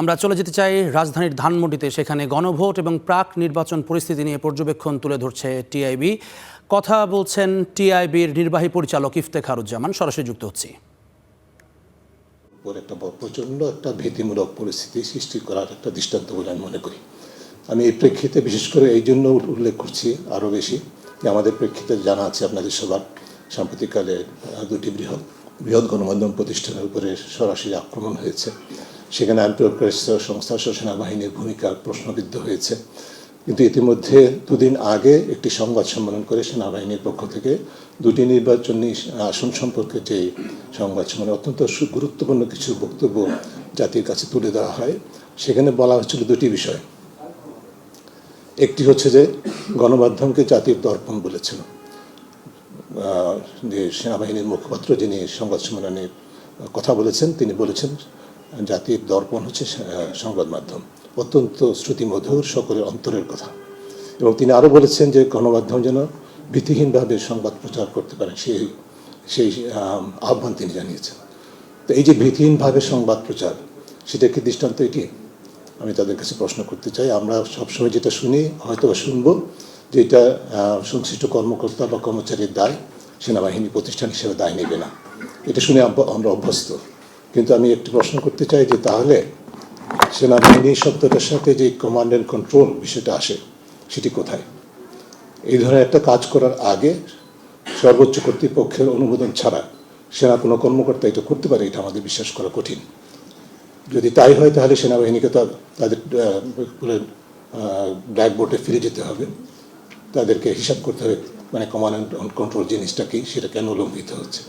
আমরা চলে যেতে চাই রাজধানীর ধানমন্ডিতে। সেখানে গণভোট এবং প্রাক নির্বাচন পরিস্থিতি নিয়ে পর্যবেক্ষণ তুলে ধরছে টিআইবি। কথা বলছেন টিআইবির নির্বাহী পরিচালক ইফতেখারুজ্জামান। সরাসরি যুক্ত হচ্ছি। একটা প্রচণ্ড একটা ভীতিমূলক পরিস্থিতি সৃষ্টি করার একটা দৃষ্টান্ত বলে আমি মনে করি। আমি এই প্রেক্ষিতে বিশেষ করে এই জন্য উল্লেখ করছি আরও বেশি যে আমাদের প্রেক্ষিতে জানা আছে আপনাদের সবার সাম্প্রতিককালে দুটি বৃহৎ বৃহৎ গণমাধ্যম প্রতিষ্ঠানের উপরে সরাসরি আক্রমণ হয়েছে। সেখানে আইন প্রয়োগকারী সংস্থা সেনাবাহিনীর ভূমিকা প্রশ্নবিদ্ধ হয়েছে। কিন্তু ইতিমধ্যে দুদিন আগে একটি সংবাদ সম্মেলন করে সেনাবাহিনীর পক্ষ থেকে দুটি নির্বাচনী আসন সম্পর্কে যে সংবাদ সম্মেলন, অত্যন্ত গুরুত্বপূর্ণ কিছু বক্তব্য জাতির কাছে তুলে দেওয়া হয়, সেখানে বলা হচ্ছিল দুটি বিষয়। একটি হচ্ছে যে গণমাধ্যমকে জাতির দর্পণ বলেছিল। যে সেনাবাহিনীর মুখপাত্র যিনি সংবাদ সম্মেলনে কথা বলেছেন, তিনি বলেছেন জাতির দর্পণ হচ্ছে সংবাদ মাধ্যম। অত্যন্ত শ্রুতিমধুর সকলের অন্তরের কথা। এবং তিনি আরও বলেছেন যে গণমাধ্যম যেন ভীতিহীনভাবে সংবাদ প্রচার করতে পারে, সেই সেই আহ্বান তিনি জানিয়েছেন। তো এই যে ভীতিহীনভাবে সংবাদ প্রচার, সেটা কি দৃষ্টান্ত এটি? আমি তাদের কাছে প্রশ্ন করতে চাই। আমরা সবসময় যেটা শুনি হয়তো শুনব, যে এটা সংশ্লিষ্ট কর্মকর্তা বা কর্মচারীর দায়, সেনাবাহিনী প্রতিষ্ঠান হিসেবে দায় নেবে না। এটা শুনে আমরা অভ্যস্ত। কিন্তু আমি একটি প্রশ্ন করতে চাই যে তাহলে সেনাবাহিনী শব্দটার সাথে যে কমান্ড অ্যান্ড কন্ট্রোল বিষয়টা আসে, সেটি কোথায়? এই ধরনের একটা কাজ করার আগে সর্বোচ্চ কর্তৃপক্ষের অনুমোদন ছাড়া সেনা কোনো কর্মকর্তা এটা করতে পারে, এটা আমাদের বিশ্বাস করা কঠিন। যদি তাই হয় তাহলে সেনাবাহিনীকে তাদের ব্ল্যাকবোর্ডে ফিরে যেতে হবে। তাদেরকে হিসাব করতে হবে মানে কমান্ড অ্যান্ড কন্ট্রোল জিনিসটা কি, সেটা কেন লঙ্ঘিত হচ্ছে?